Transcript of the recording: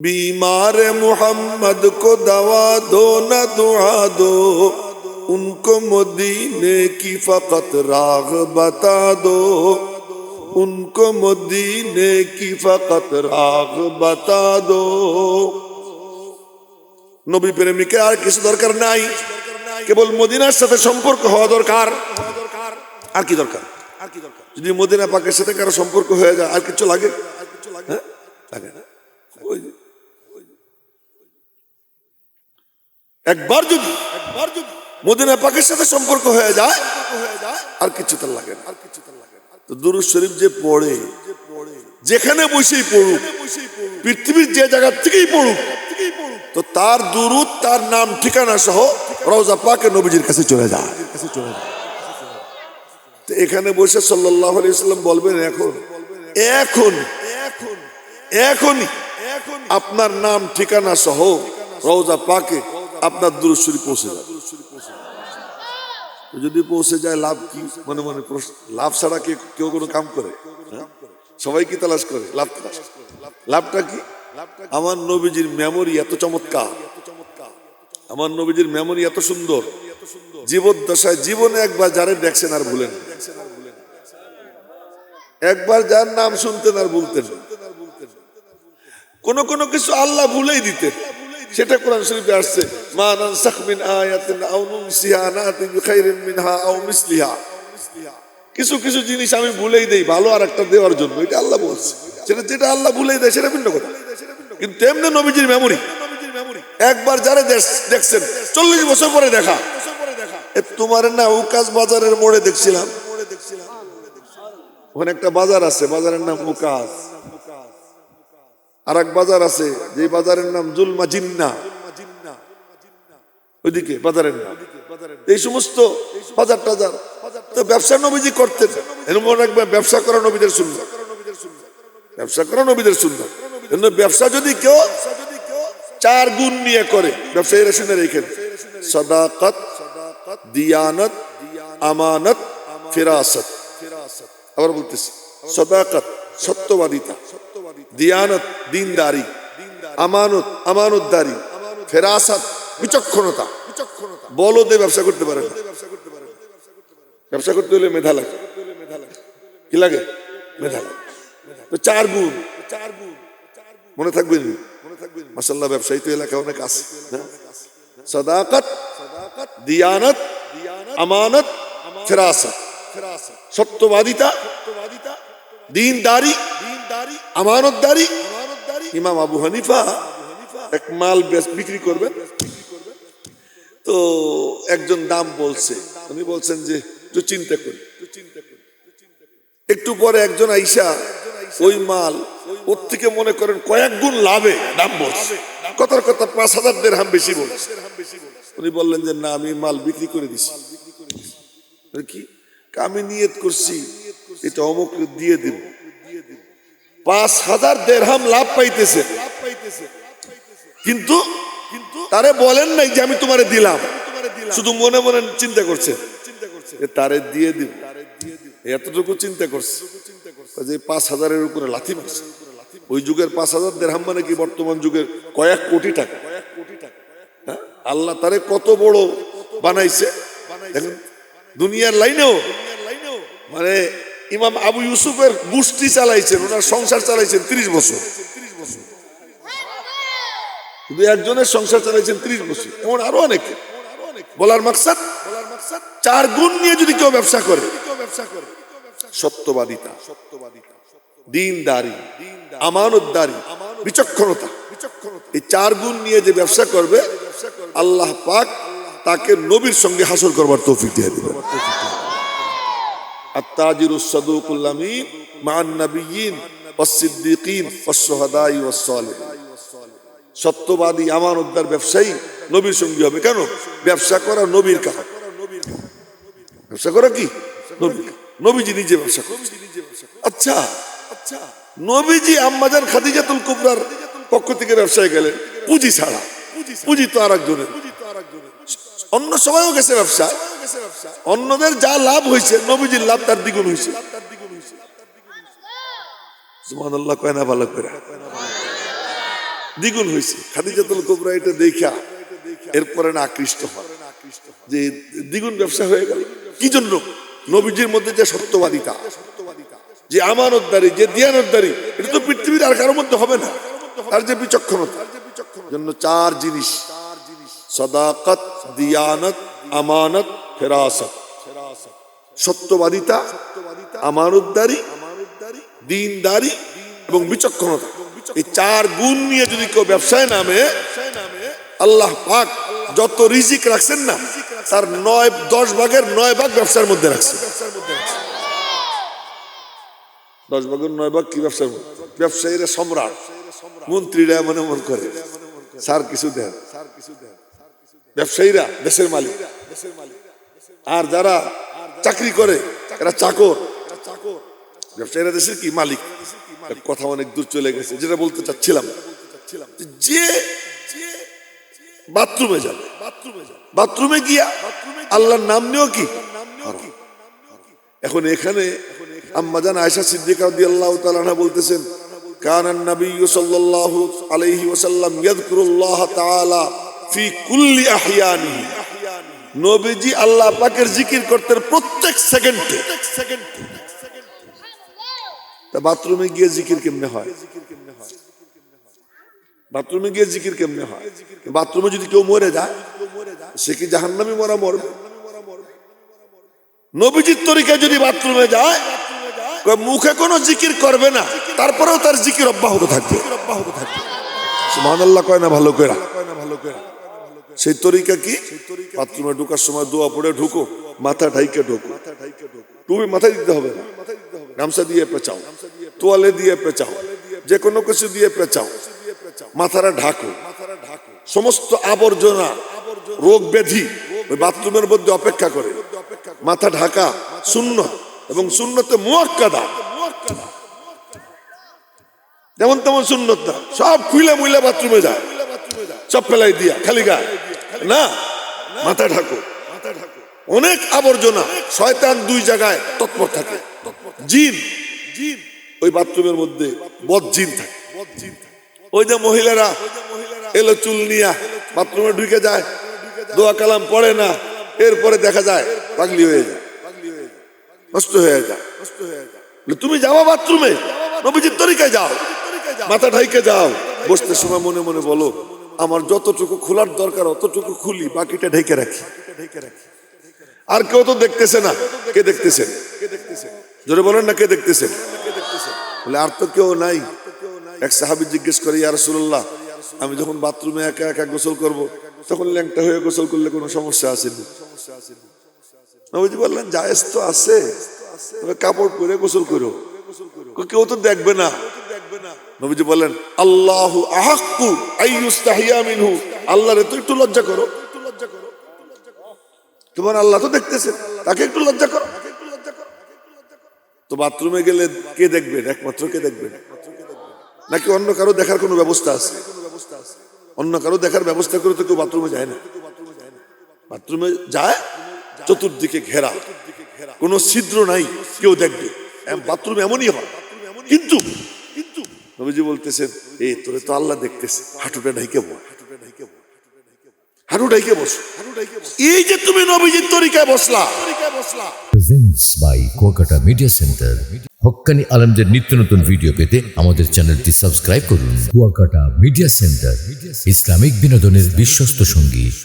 बीमार मोहम्मद को दवा दो न दुआ दो उनको मदीने की फकत राग बता दो उनको मदीने की फकत राग बता दो নবী প্রেমিকের আর কিছু দরকার নাই কেবল মদিনার সাথে সম্পর্ক হওয়া দরকার আর কি দরকার আর কি দরকার যদি মদিনা পাকের সাথে কারো সম্পর্ক হয়ে যায় আর কিছু লাগে একবার যদি একবার যদি মদিনা পাকের সাথে সম্পর্ক হয়ে যায়, আর কিছু তার লাগে আর কিছু তার লাগে তো দুরুদ শরীফ যে পড়ে, যেখানে বসেই পড়ুক, পৃথিবীর যে জায়গা থেকেই পড়ুক, তো তার দুরুদ, তার নাম, ঠিকানা সহ রওজা পাকে নবীজির কাছে চলে যায়। তো এখানে বসে সাল্লাহ আলাইসাল্লাম বলবেন এখন এখন এখন এখন আপনার নাম, ঠিকানা সহ রওজা পাকে আপনার দূরস্বরী পৌঁছে তো যদি পৌঁছে যায়, লাভ কি? মনে মনে লাভ ছাড়া কে কেউ কোনো কাম করে? হ্যাঁ? সবাই কি তালাশ করে? লাভ তালাশ লাভটা কি? আমার নবীজির মেমোরি এত চমৎকার। আমার নবীজির মেমোরি এত সুন্দর। জীবদ্দশায় জীবনে একবার যারে দেখছেন আর ভুলেন একবার যার নাম শুনতেন আর ভুলতেন। কোন কোন কিছু আল্লাহ ভুলেই দিতেন। সেটা কোরআন শরীফে আসছে, মা নানসাখ মিন আয়াতিন আও নুনসিহা নাতি বিখাইরিন মিনহা আও মিসলিহা। কিছু কিছু জিনিস আমি ভুলেই দেই, ভালো আর একটা দেওয়ার জন্য, এটা আল্লাহ বলছে। সেটা যেটা আল্লাহ ভুলেই দেয়, সেটা ভিন্ন কথা। কিন্তু তেমনি নবীজির মেমোরি একবার যারা দেখ- দেখছেন, চল্লিশ বছর পরে দেখা। তোমার না উকাস বাজারের মোড়ে দেখছিলাম। ওখানে একটা বাজার আছে, বাজারের নাম উকাস। আর এক বাজার আছে, যে বাজারের নাম জুলমা জিন্না। ওইদিকে, বাজারের নাম। এই সমস্ত বাজার টাজার, তো ব্যবসা নবীজি করতেন। এরকম মনে ব্যবসা করা নবীদের শুনল ব্যবসা করা নবীদের শুনল ব্যবসা যদি কেউ চার গুণ নিয়ে করে ব্যবসায়ীরা শুনে রেখেন। সদাকত, দিয়ানত, আমানত, ফিরাসত। আবার বলতেছি, সদাকত, সত্যবাদিতা। দিয়ানত, দিনদারি, আমানত, আমানতদারি, ফেরাসাত, বিচক্ষণতা, বলদে ব্যবসা করতে পারে ব্যবসা করতে হলে মেধা লাগে। কি লাগে? মেধা লাগে। তো চার গুণ। চার গুণ মনে থাকবেন মনে থাকবেন মাসাল্লাহ ব্যবসায়ী তো এলাকা অনেক আছে, না? সদাকত, দিয়ানত, আমানত, ফেরাসত। সত্যবাদিতা, দিনদারি আমানতদারি। ইমাম আবু হানিফা এক মাল বিক্রি করবেন। তো একজন দাম বলছে, উনি বলছেন যে, একটু চিন্তা করি। একটু পরে একজন আইসা, ওই মাল ওর থেকে মনে করেন কয়েক গুণ লাভে। দাম বলছে। কথার কথা পাঁচ হাজার দেড় হাম বেশি বলছে। উনি বললেন যে, না, আমি মাল বিক্রি করে দিছি। কি, আমি নিয়ত করছি, এটা অমুক দিয়ে দিব। পাঁচ হাজার দেড়হাম লাভ পাইতেছে। কিন্তু তারে বলেন নাই যে আমি তোমারে দিলাম। শুধু মনে মনে চিন্তা করছে। তারে দিয়ে দিব। এতটুকু চিন্তা করছে। যে পাঁচ হাজারের উপরে লাথি মারছে। ওই যুগের পাঁচ হাজার দেড়হাম মানে কি বর্তমান যুগের কয়েক কোটি টাকা? হ্যাঁ? আল্লাহ তারে কত বড় বানাইছে। দেখেন, দুনিয়ার লাইনেও। মানে ইমাম আবু ইউসুফের গোষ্ঠী চালাইছেন, ওনার সংসার চালাইছেন ত্রিশ বছর। শুধু একজনের সংসার চালাইছেন ত্রিশ বছর। এমন আরও অনেকে। বলার মাকসাদ? চার গুণ নিয়ে যদি কেউ ব্যবসা করে, সত্যবাদিতা সত্যবাদিতা দিনদারি, আমানতদারি, বিচক্ষণতা, এই চার গুণ নিয়ে যে ব্যবসা করবে, আল্লাহ পাক তাকে নবীর সঙ্গে হাসল করবার তৌফিক দিয়ে দিবে التاجر الصدوق الأمين مع النبيين والصديقين والشهداء والصالحين সত্যবাদী আমানতদার ব্যবসায়ী নবীর সঙ্গী হবে কেন ব্যবসা করা নবীর কাজ ব্যবসা করা কি নবী নবীজি নিজে ব্যবসা করছে আচ্ছা আচ্ছা নবীজি আম্মাজান খাদিজাতুল কুবরার পক্ষ থেকে ব্যবসায় গেলেন পুঁজি ছাড়া পুঁজি তো আর একজনের অন্য সময়ও গেছে ব্যবসা অন্যদের যা লাভ হয়েছে, নবীজির লাভ তার দ্বিগুণ হয়েছে। সুবহানাল্লাহ, কয় না ভালো করে? দ্বিগুণ হয়েছে। খাদিজাতুল এটা দেখা এরপরে না আকৃষ্ট হয় যে দ্বিগুণ ব্যবসা হয়ে গেল। কি জন্য? নবীজির মধ্যে যে সত্যবাদিতা, যে যে এটা তো পৃথিবীর আর কারোর মধ্যে হবে না। তার যে বিচক্ষণতা। জন্য চার জিনিস। সদাকত, দিয়ানত আমানত, ফেরাসত। সত্যবাদিতা আমানতদারি দিনদারি এবং বিচক্ষণতা। এই চার গুণ নিয়ে যদি কেউ ব্যবসায় নামে, আল্লাহ পাক যত রিজিক রাখছেন না, তার নয়, দশ ভাগের নয় ভাগ ব্যবসার মধ্যে রাখছে। দশ ভাগের নয় ভাগ কি ব্যবসার মধ্যে? ব্যবসায়ীরা সম্রাট। মন্ত্রীরা মনে মন করে। স্যার কিছু দেন। ব্যবসায়ীরা দেশের মালিক। আর যারা চাকরি করে, এরা চাকর। ব্যবসায়ীরা দেশের কি মালিক? কথা অনেক দূর চলে গেছে, যেটা বলতে চাচ্ছিলাম। যে বাথরুমে যাবে, বাথরুমে গিয়া আল্লাহর নাম নিয়েও কি। এখন এখানে আম্মাজান আয়েশা সিদ্দিকা রাদিয়াল্লাহু তাআলা বলতেছেন কানান নবিয়্যু সাল্লাল্লাহু আলাইহি ওয়াসাল্লাম ইয়াযকুরুল্লাহ তাআলা ফি কুল্লি আহইয়ানিহি। নবীজি আল্লাহ পাকের জিকির করতেন প্রত্যেক সেকেন্ডে। তা বাথরুমে গিয়ে জিকির কেমনে হয়? বাথরুমে গিয়ে জিকির কেমনে হয়? বাথরুমে যদি কেউ মরে যায়, সে কি জাহান্নামী মরা মরবে? নবীজির তরিকায় যদি বাথরুমে যায় মুখে কোনো জিকির করবে না, তারপরেও তার জিকির অব্যাহত থাকবে। অব্যাহত থাকবে সুবহানাল্লাহ কয় না ভালো করে সেই তরিকা কি? বাথরুমে ঢোকার সময় দোয়া পড়ে ঢুকো, মাথা ঢাইকে ঢুকো। টুপি মাথায় দিতে হবে না। গামছা দিয়ে পেঁচাও, তোয়ালে দিয়ে পেঁচাও যে কোনো কিছু দিয়ে পেঁচাও, মাথাটা ঢাকো। সমস্ত আবর্জনা, রোগ ব্যাধি ওই বাথরুমের মধ্যে অপেক্ষা করে। মাথা ঢাকা শূন্য এবং শূন্যতে মুয়াক্কাদা। যেমন তেমন না সব খুইলে মুইলে বাথরুমে যায়। সব ফেলাই দিয়া, খালি গা না, মাথা ঢাকো। অনেক আবর্জনা শয়তান দুই জায়গায় তৎপর থাকে। জিন জিন ওই বাথরুমের মধ্যে বদ জিন থাকে। ওই যে মহিলারা এলো চুল নিয়া বাথরুমে ঢুকে যায়, দোয়া কালাম পড়ে না, এরপরে দেখা যায় পাগলি হয়ে যায়, নষ্ট হয়ে যায়। তুমি যাও বাথরুমে? নবীজির তরিকায় যাও। মাথা ঢাইকে যাও। বসতে সময় মনে মনে বলো আমার যতটুকু খোলার দরকার, অতটুকু খুলি, বাকিটা ঢেকে রাখি। আর কেউ তো দেখতেছে না। কে দেখতেছেন জোরে বলেন না কে দেখতেছেন বলে, আর তো কেউ নাই। এক সাহাবি জিজ্ঞেস করে, ইয়া রাসূলুল্লাহ, আমি যখন বাথরুমে একা একা গোসল করব, তখন ল্যাংটা হয়ে গোসল করলে কোনো সমস্যা আসেনি নবীজি বললেন, জায়েজ তো আছে। তবে কাপড় পরে গোসল করো। কেউ তো দেখবে না। নবীজি বলেন আল্লাহ আহাক্কু মিনহু। আল্লাহরে তো একটু লজ্জা করো। তোমার আল্লাহ তো দেখতেছে, তাকে একটু লজ্জা করো। তো বাথরুমে গেলে কে দেখবেন একমাত্র কে দেখবেন নাকি অন্য কারও দেখার কোনো ব্যবস্থা আছে? অন্য কারও দেখার ব্যবস্থা করে তো কেউ বাথরুমে যায় না। বাথরুমে যায়, চতুর্দিকে ঘেরা। কোনো ছিদ্র নাই, কেউ দেখবে। বাথরুম এমনই হয়। কিন্তু নবীজি বলতেছেন এই তোরে তো আল্লাহ দেখতেছে, হাঁটুটা ঢাইকে বল হাঁটু ঢাইকে বস, এই যে তুমি নবীজির তরিকায় বসলা। Presents by Kuakata media center হক্কানি আলমদের নিত্য নতুন ভিডিও পেতে আমাদের চ্যানেলটি সাবস্ক্রাইব করুন। কুয়াকাটা মিডিয়া সেন্টার ইসলামিক বিনোদনের বিশ্বস্ত সঙ্গী।